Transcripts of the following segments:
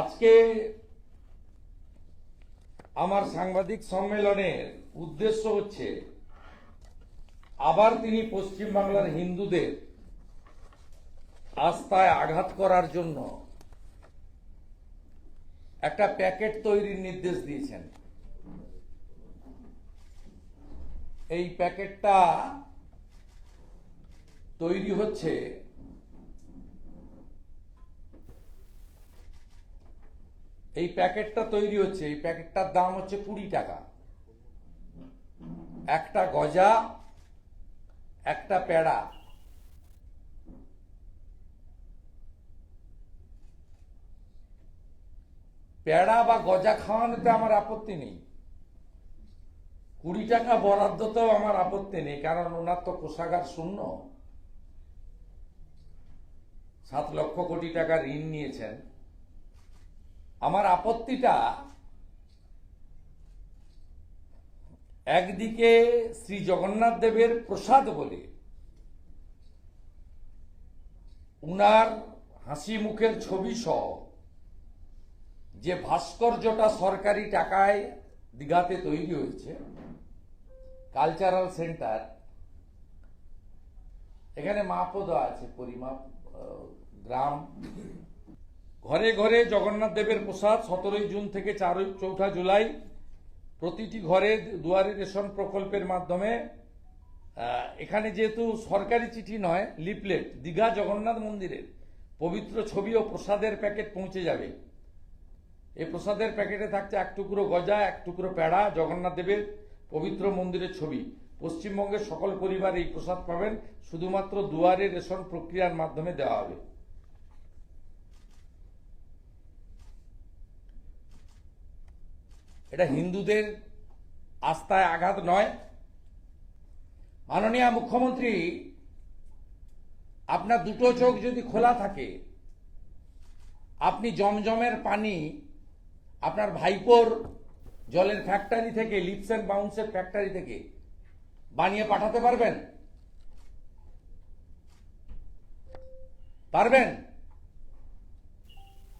আজকে আমার সাংবাদিক সম্মেলনের উদ্দেশ্য হচ্ছে, আবার তিনি পশ্চিমবাংলার হিন্দুদের আস্থায় আঘাত করার জন্য একটা প্যাকেট তৈরির নির্দেশ দিয়েছেন। এই প্যাকেটটা তৈরি হচ্ছে এই প্যাকেটটা তৈরি হচ্ছে, এই প্যাকেটটার দাম হচ্ছে কুড়ি টাকা। একটা গজা, একটা প্যাড়া প্যাড়া বা গজা খাওয়ানোতে আমার আপত্তি নেই। কুড়ি টাকা বরাদ্দতেও আমার আপত্তি নেই, কারণ ওনার তো কোষাগার শূন্য। সাত লক্ষ কোটি টাকা ঋণ নিয়েছেন। আমার আপত্তিটা একদিকে শ্রী জগন্নাথ দেবের প্রসাদ বলে, উনার হাসি মুখের ছবি সহ যে ভাস্কর্যটা সরকারি টাকায় দিঘাতে তৈরি হয়েছে, কালচারাল সেন্টার, এখানে মাপও দেওয়া আছে পরিমাপ গ্রাম ঘরে ঘরে জগন্নাথ দেবের প্রসাদ সতেরোই জুন থেকে চারই, চৌঠা জুলাই। প্রতিটি ঘরে দুয়ারে রেশন প্রকল্পের মাধ্যমে এখানে যেহেতু সরকারি চিঠি নয়, লিফলেট, দীঘা জগন্নাথ মন্দিরের পবিত্র ছবি ও প্রসাদের প্যাকেট পৌঁছে যাবে। এই প্রসাদের প্যাকেটে থাকছে এক টুকরো গজা, এক টুকরো প্যাড়া, জগন্নাথ দেবের পবিত্র মন্দিরের ছবি। পশ্চিমবঙ্গের সকল পরিবার এই প্রসাদ পাবেন, শুধুমাত্র দুয়ারে রেশন প্রক্রিয়ার মাধ্যমে দেওয়া হবে। এটা হিন্দুদের আস্থায় আঘাত নয়। মাননীয় মুখ্যমন্ত্রী, আপনার দুটো চোখ যদি খোলা থাকে, আপনি জমজমের পানি আপনার ভাইপোর জলের ফ্যাক্টরি থেকে লিপস অ্যান্ড বাউন্সের ফ্যাক্টরি থেকে বানিয়ে পাঠাতে পারবেন? পারবেন?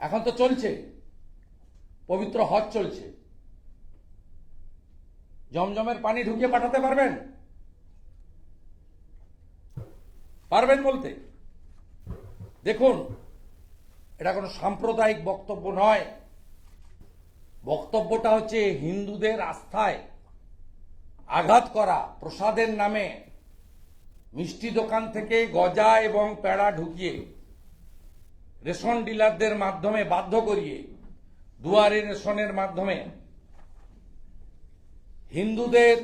এখন তো চলছে, পবিত্র হজ চলছে। জমজমের পানি ঢুকিয়ে পাঠাতে পারবেন? পারবেন বলতে? দেখুন, এটা কোনো সাম্প্রদায়িক বক্তব্য নয়। বক্তব্যটা হচ্ছে হিন্দুদের আস্থায় আঘাত করা, প্রসাদের নামে মিষ্টি দোকান থেকে গজা এবং পেড়া ঢুকিয়ে, রেশন ডিলারদের মাধ্যমে বাধ্য করিয়ে, দুয়ারে রেশনের মাধ্যমে হিন্দুদের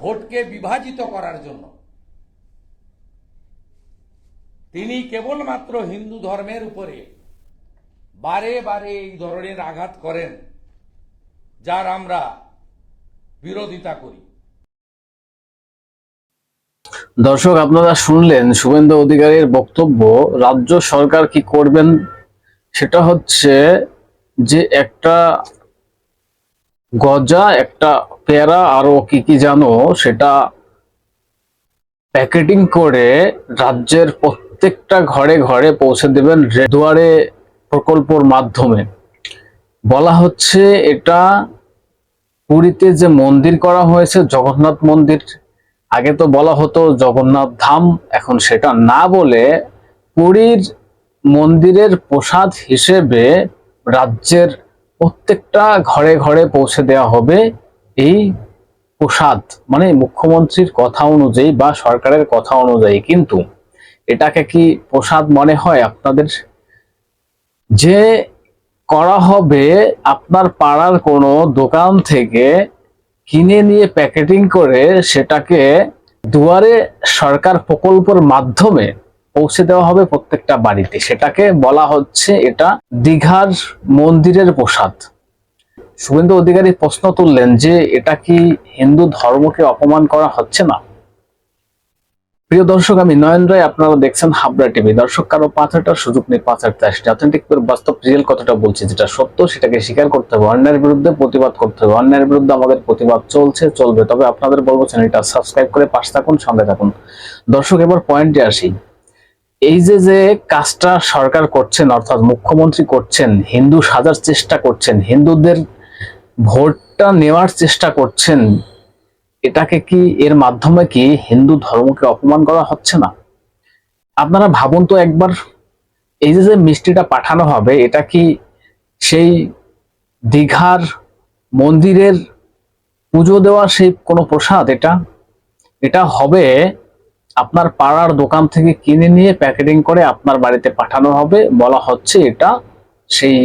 ভোটকে বিভাজিত করার জন্য। তিনি কেবলমাত্র হিন্দু ধর্মের উপরে বারে বারে এই ধরনের আঘাত করেন, যার আমরা বিরোধিতা করি। দর্শক, আপনারা শুনলেন শুভেন্দু অধিকারীর বক্তব্য, রাজ্য সরকার কি করবেন? সেটা হচ্ছে যে একটা গজা, একটা পেয়ারা আরও কি কি জানো? সেটা প্যাকেটিং করে রাজ্যের প্রত্যেকটা ঘরে ঘরে পৌঁছে দেবেন রে- দুয়ারে প্রকল্পর মাধ্যমে। বলা হচ্ছে এটা পুরীতে যে মন্দির করা হয়েছে, জগন্নাথ মন্দির, আগে তো বলা হতো জগন্নাথ ধাম, এখন সেটা না বলে পুরীর মন্দিরের প্রসাদ হিসেবে রাজ্যের প্রত্যেকটা ঘরে ঘরে পৌঁছে দেওয়া হবে এই প্রসাদ মানে মুখ্যমন্ত্রীর কথা অনুযায়ী বা সরকারের কথা অনুযায়ী। কিন্তু এটাকে কি প্রসাদ মনে হয় আপনাদের? যে করা হবে আপনার পাড়ার কোনো দোকান থেকে কিনে নিয়ে প্যাকেটিং করে সেটাকে দুয়ারে সরকার প্রকল্পের মাধ্যমে পৌঁছে দেওয়া হবে প্রত্যেকটা বাড়িতে। সেটাকে বলা হচ্ছে এটা দীঘার মন্দিরের প্রসাদ। শুভেন্দু অধিকারী প্রশ্ন তুললেন যে এটা কি হিন্দু ধর্মকে অপমান করা হচ্ছে না? প্রিয় দর্শক, আমি নয়ন রায়, আপনারা দেখছেন হাবড়া টিভি। দর্শক, কারও পাঁচাটার সুযোগ নেই পাঁচারতে আসছে অথেন্টিক বাস্তব রিয়েল কথাটা বলছি, যেটা সত্য, সেটাকে স্বীকার করতে হবে। অন্যায়ের বিরুদ্ধে প্রতিবাদ করতে হবে। অন্যায়ের বিরুদ্ধে আমাদের প্রতিবাদ চলছে, চলবে। তবে আপনাদের বলব চ্যানেলটা সাবস্ক্রাইব করে পাশে থাকুন, সঙ্গে থাকুন। দর্শক, এবার পয়েন্টে আসি। এই যে যে কাজটা সরকার করছেন, অর্থাৎ মুখ্যমন্ত্রী করছেন, হিন্দু সাজার চেষ্টা করছেন, হিন্দুদের ভোটটা নেওয়ার চেষ্টা করছেন, এটাকে কি এর মাধ্যমে কি হিন্দু ধর্মকে অপমান করা হচ্ছে না? আপনারা ভাবুন তো একবার, এই যে যে মিষ্টিটা পাঠানো হবে, এটা কি সেই দীঘার মন্দিরের পুজো দেওয়া সেই কোনো প্রসাদ? এটা এটা হবে আপনার পাড়ার দোকান থেকে কিনে নিয়ে প্যাকেটিং করে আপনার বাড়িতে পাঠানো হবে। বলা হচ্ছে এটা সেই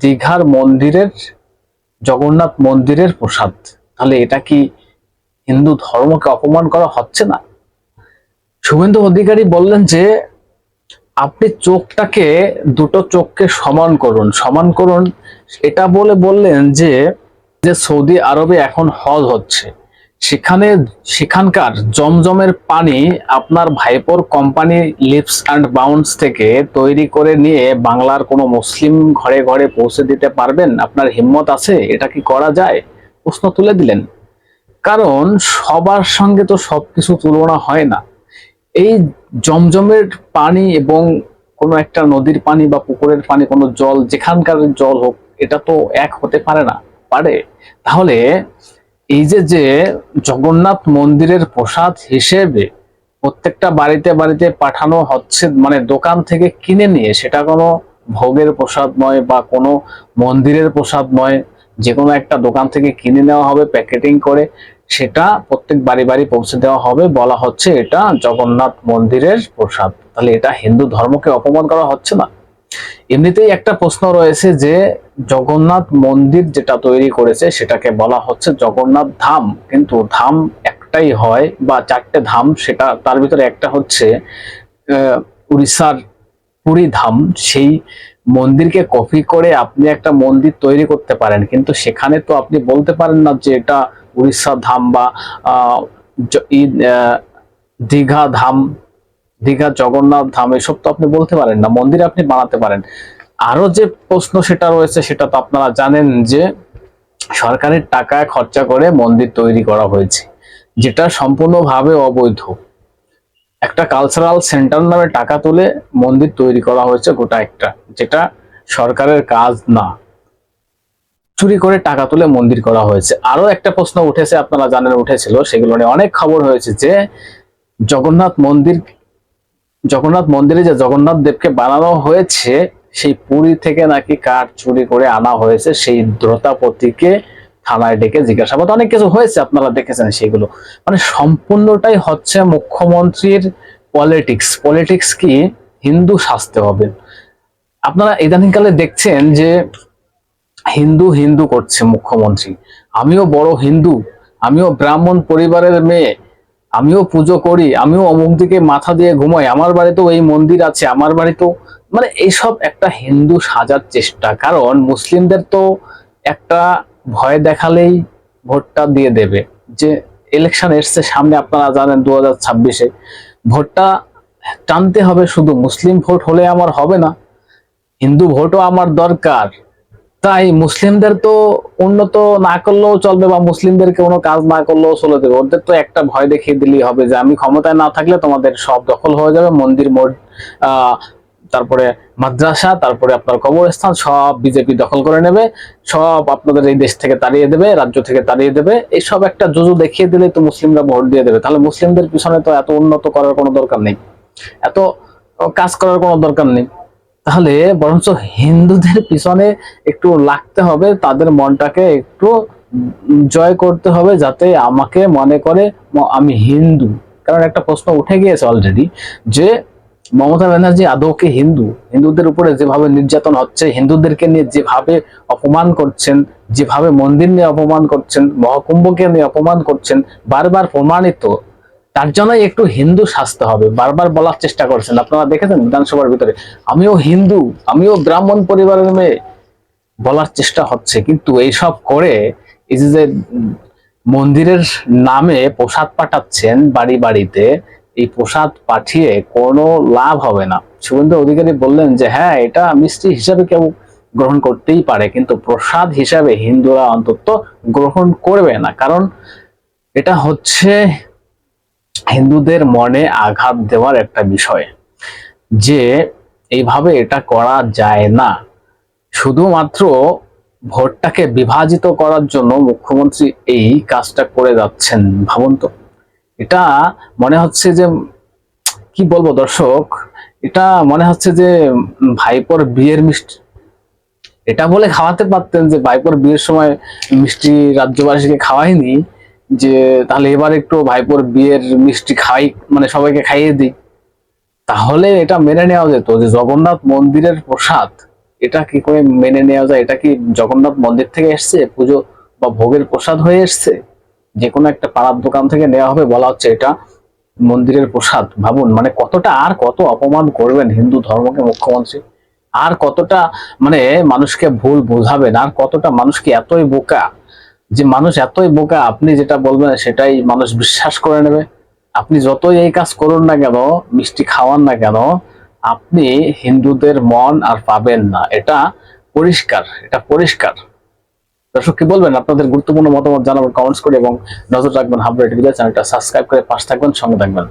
দীঘার মন্দিরের, জগন্নাথ মন্দিরের প্রসাদ। তাহলে এটা কি হিন্দু ধর্মকে অপমান করা হচ্ছে না? শুভেন্দু অধিকারী বললেন যে, আপনি চোখটাকে, দুটো চোখকে সমান করুন। সমান করুন, এটা বলে বললেন যে যে সৌদি আরবে এখন হজ হচ্ছে। সেখানে সেখানকার জমজমের পানি আপনার ভাইপোর কোম্পানি লিপস অ্যান্ড বাউন্স থেকে তৈরি করে নিয়ে বাংলার কোনো মুসলিম ঘরে ঘরে পৌঁছে দিতে পারবেন? আপনার হিম্মত আছে? এটা কি করা যায়? প্রশ্ন তুলে দিলেন। কারণ সবার সঙ্গে তো সবকিছু তুলনা হয় না। এই জমজমের পানি এবং কোনো একটা নদীর পানি বা পুকুরের পানি, কোনো জল, যেখানকার জল হোক, এটা তো এক হতে পারে না। পারে। তাহলে এই যে যে জগন্নাথ মন্দিরের প্রসাদ হিসেবে প্রত্যেকটা বাড়িতে বাড়িতে পাঠানো হচ্ছে মানে দোকান থেকে কিনে নিয়ে, সেটা কোনো ভোগের প্রসাদ নয় বা কোনো মন্দিরের প্রসাদ নয়। যে কোনো একটা দোকান থেকে কিনে নেওয়া হবে, প্যাকেটিং করে, সেটা প্রত্যেক বাড়ি বাড়ি পৌঁছে দেওয়া হবে। বলা হচ্ছে এটা জগন্নাথ মন্দিরের প্রসাদ। তাহলে এটা হিন্দু ধর্মকে অপমান করা হচ্ছে না? এমনিতেই একটা প্রশ্ন রয়েছে যে জগন্নাথ মন্দির যেটা তৈরি করেছে সেটাকে বলা হচ্ছে জগন্নাথ ধাম। কিন্তু ধাম একটাই হয় বা চারটে ধাম, সেটা তার ভিতরে একটা হচ্ছে উড়িষ্যার পুরী ধাম। সেই মন্দিরকে কপি করে আপনি একটা মন্দির তৈরি করতে পারেন। কিন্তু সেখানে তো আপনি বলতে পারেন না যে এটা উড়িষ্যা ধাম বা দীঘা ধাম। দীঘা, জগন্নাথ, ধাম, এসব তো আপনি বলতে পারেন না, মন্দির আপনি বানাতে পারেন। আরও যে প্রশ্ন সেটা রয়েছে, সেটা তো আপনারা জানেন যে সরকারের টাকা খরচা করে মন্দির তৈরি করা হয়েছে, যেটা সম্পূর্ণভাবে অবৈধ। একটা কালচারাল সেন্টার নামে টাকা তুলে মন্দির তৈরি করা হয়েছে গোটা একটা, যেটা সরকারের কাজ না। চুরি করে টাকা তুলে মন্দির করা হয়েছে। আরও একটা প্রশ্ন উঠেছে, আপনারা জানেন উঠেছিল, সেগুলো নিয়ে অনেক খবর হয়েছে যে জগন্নাথ মন্দির জগন্নাথ মন্দিরে যে জগন্নাথ দেবকে বানানো হয়েছে, সেই পুরী থেকে নাকি কাঠ চুরি করে আনা হয়েছে, সেই দ্রোতাপতিকে থানায় ডেকে জিজ্ঞাসাবাদ। অনেক কিছু হয়েছে, আপনারা দেখেছেন সেগুলো মানে সম্পূর্ণটাই হচ্ছে মুখ্যমন্ত্রীর পলিটিক্স। পলিটিক্স কি? হিন্দু শাস্তে হবে। আপনারা ইদানিংকালে দেখছেন যে হিন্দু হিন্দু করছে মুখ্যমন্ত্রী। আমিও বড় হিন্দু। আমিও ব্রাহ্মণ পরিবারের মেয়ে। আমিও পুজো করি, আমিও অমুক দিকে মাথা দিয়ে ঘুমাই। আমার বাড়িতেও এই মন্দির আছে, আমার বাড়িতেও। মানে এইসব একটা হিন্দু সাজার চেষ্টা, কারণ মুসলিমদের তো একটা ভয় দেখালেই ভোটটা দিয়ে দেবে। যে ইলেকশন এসছে সামনে, আপনারা জানেন দু হাজার ছাব্বিশে, ভোটটা টানতে হবে শুধু। মুসলিম ভোট হলে আমার হবে না। হিন্দু ভোটও আমার দরকার। তাই মুসলিমদের তো উন্নত না করলেও চলবে বা মুসলিমদেরকে কোনো কাজ না করলেও চলে দেবে ওদের তো একটা ভয় দেখিয়ে দিলেই হবে যে, আমি ক্ষমতায় না থাকলে তোমাদের সব দখল হয়ে যাবে। মন্দির মোড় তারপরে মাদ্রাসা, তারপরে আপনার কবরস্থান, সব বিজেপি দখল করে নেবে। সব আপনাদের এই দেশ থেকে তাড়িয়ে দেবে, রাজ্য থেকে তাড়িয়ে দেবে। এইসব একটা জুজু দেখিয়ে দিলেই তো মুসলিমরা ভোট দিয়ে দেবে। তাহলে মুসলিমদের পিছনে তো এত উন্নত করার কোনো দরকার নেই। এত কাজ করার কোনো দরকার নেই। তাহলে বরঞ্চ হিন্দুদের পিছনে একটু লাগতে হবে, তাদের মনটাকে একটু জয় করতে হবে যাতে আমাকে মনে করে আমি হিন্দু। কারণ একটা প্রশ্ন উঠে গিয়েছে অলরেডি যে মমতা ব্যানার্জি আদৌ কি হিন্দু? হিন্দুদের উপরে যেভাবে নির্যাতন হচ্ছে, হিন্দুদেরকে নিয়ে যেভাবে অপমান করছেন, যেভাবে মন্দির নিয়ে অপমান করছেন, মহাকুম্ভকে নিয়ে অপমান করছেন, বারবার প্রমাণিত তার জন্যই একটু হিন্দু সাজতে হবে। বারবার বলার চেষ্টা করছেন। আপনারা দেখেছেন বিধানসভার ভিতরে? আমিও হিন্দু, আমিও ব্রাহ্মণ পরিবারের মেয়ে। বলার চেষ্টা হচ্ছে। কিন্তু এইসব করে এই যে মন্দিরের নামে প্রসাদ পাঠাচ্ছেন বাড়ি বাড়িতে, এই প্রসাদ পাঠিয়ে কোনো লাভ হবে না। শুভেন্দু অধিকারী বললেন যে হ্যাঁ এটা মিষ্টি হিসাবে কেউ গ্রহণ করতেই পারে। কিন্তু প্রসাদ হিসাবে হিন্দুরা অন্তত গ্রহণ করবে না। কারণ এটা হচ্ছে হিন্দুদের মনে আঘাত দেওয়ার একটা বিষয় যে এইভাবে এটা করা যায় না। শুধুমাত্র ভোটটাকে বিভাজিত করার জন্য মুখ্যমন্ত্রী এই কাজটা করে যাচ্ছেন, ভাবুন তো। এটা মনে হচ্ছে যে, কি বলব দর্শক, এটা মনে হচ্ছে যে ভাইপোর বিয়ের মিষ্টি, এটা বলে খাওয়াতে পারতেন যে ভাইপোর বিয়ের সময় মিষ্টি রাজ্যবাসীকে খাওয়াইনি যে তাহলে এবার একটু ভাইপোর বিয়ের মিষ্টি খাই মানে সবাইকে খাইয়ে দিই। তাহলে এটা মেনে নেওয়া যেত যে জগন্নাথ মন্দিরের প্রসাদ, এটা কি করে মেনে নেওয়া যায়? এটা কি জগন্নাথ মন্দির থেকে এসছে? পুজো বা ভোগের প্রসাদ হয়ে এসছে? যে কোনো একটা পাড়ার দোকান থেকে নেওয়া হবে বলা হচ্ছে এটা মন্দিরের প্রসাদ। ভাবুন মানে কতটা আর কত অপমান করবেন হিন্দু ধর্মকে মুখ্যমন্ত্রী? আর কতটা মানে মানুষকে ভুল বোঝাবেন? আর কতটা মানুষকে এতই বোকা? যে মানুষ এতই বোকা, আপনি যেটা বলবেন সেটাই মানুষ বিশ্বাস করে নেবে। আপনি যতই এই কাজ করুন না কেন, মিষ্টি খাওয়ান না কেন, আপনি হিন্দুদের মন আর পাবেন না। এটা পরিষ্কার এটা পরিষ্কার। দর্শক, কি বলবেন? আপনাদের গুরুত্বপূর্ণ মতামত জানাবেন কমেন্টস করে এবং নজর রাখবেন হাবড়া টিভি চ্যানেলটা। সাবস্ক্রাইব করে পাশে থাকবেন, সঙ্গে থাকবেন।